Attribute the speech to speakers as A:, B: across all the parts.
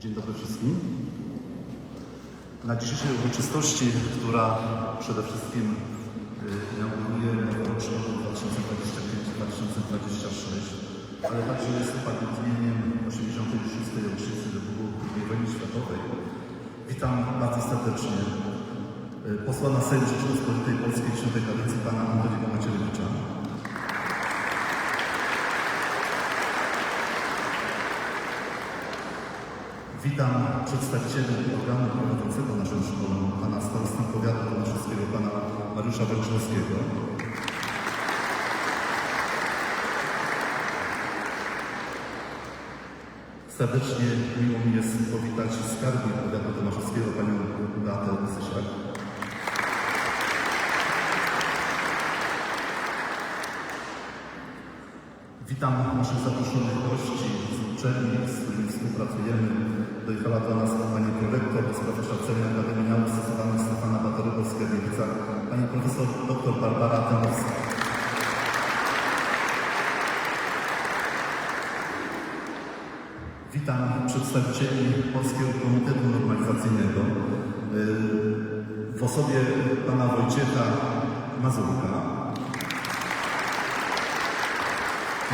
A: Dzień dobry wszystkim. Na dzisiejszej uroczystości, która przede wszystkim y, inauguruje rok 2025-2026, ale także jest upamiętnieniem 86. rocznicy II wojny światowej, witam bardzo serdecznie y, posła na Sejm Rzeczypospolitej Polskiej świątej kadencji pana Antoniego Macierewicza. Witam przedstawicieli organu prowadzącego naszą szkołę, pana starostę powiatu tomaszowskiego, pana Mariusza Węgrzowskiego. Serdecznie miło mi jest powitać skarbnik powiatu tomaszowskiego, panią Beatę Sysiak. Witam naszych zaproszonych gości z uczelni, z współpracujemy. Do nas pani prorektor do spraw kształcenia Akademii Nauk Stosowanych Stefana Batorygowska w pani profesor dr Barbara Temowska. Witam przedstawicieli Polskiego Komitetu Normalizacyjnego yy, w osobie pana Wojciecha Mazurka.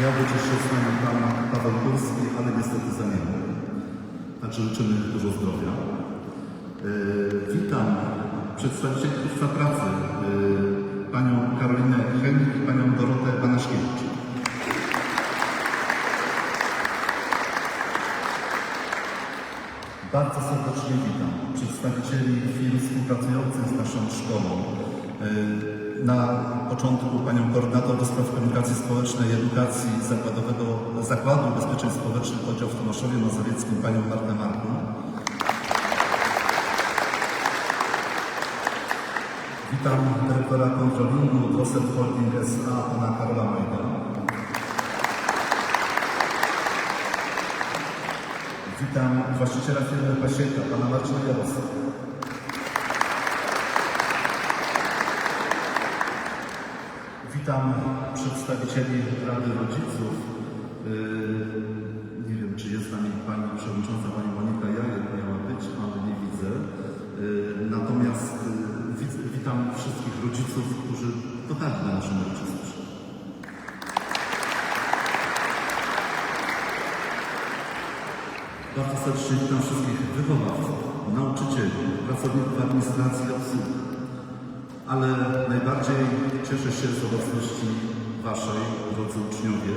A: Miał być jeszcze z nami pan Paweł Kurski, ale niestety zamienił. Także życzymy dużo zdrowia. Yy, witam przedstawicieli Miejsca Pracy, yy, panią Karolinę Chemik i panią Dorotę Banaszkiewicz. Bardzo serdecznie witam przedstawicieli firm współpracujących z naszą szkołą. Yy, Na początku panią koordynator do spraw komunikacji społecznej i edukacji Zakładowego Zakładu Ubezpieczeń Społecznych oddział w Tomaszowie Mazowieckim, panią Martę Marku. Witam dyrektora kontrolingu Drosel Holding SA, pana Karola Majda. Witam właściciela firmy Pasieka, pana Marcina Jarosa. Witam przedstawicieli Rady Rodziców. Yy, Nie wiem, czy jest z nami pani przewodnicząca, pani Monika Jajek miała być, ale nie widzę. Yy, Natomiast wid- witam wszystkich rodziców, którzy dotarli na naszą uroczystość. Bardzo serdecznie witam wszystkich wychowawców, nauczycieli, pracowników administracji i obsługi. Ale najbardziej cieszę się z obecności Waszej, drodzy uczniowie.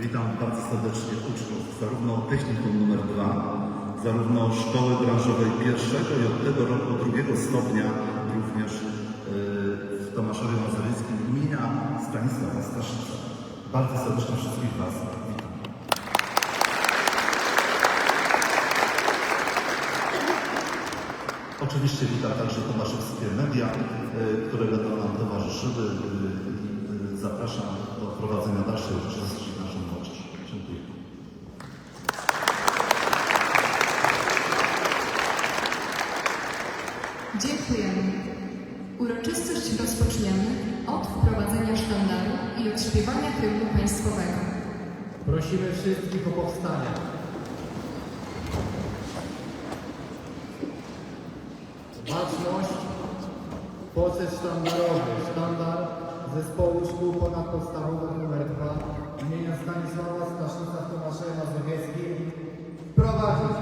A: Witam bardzo serdecznie uczniów zarówno technikum numer 2, zarówno szkoły branżowej pierwszego i od tego roku drugiego stopnia również yy, w Tomaszowie Mazowieckim imienia Stanisława Staszica. Bardzo serdecznie wszystkich Was witam. Oczywiście witam także tomaszowskie media, y, które będą nam towarzyszyły. Y, y, Zapraszam do prowadzenia dalszej uczestności w naszym młodzież. Dziękuję.
B: Dziękujemy. Uroczystość rozpoczniemy od wprowadzenia sztandaru i odśpiewania hymnu państwowego.
C: Prosimy wszystkich o powstanie. ważność, proces sztandarowy, sztandar zespołu szkół ponadpodstawowych nr 2 imienia Stanisława Staszusa Tomaszewa Mazowieckim wprowadzić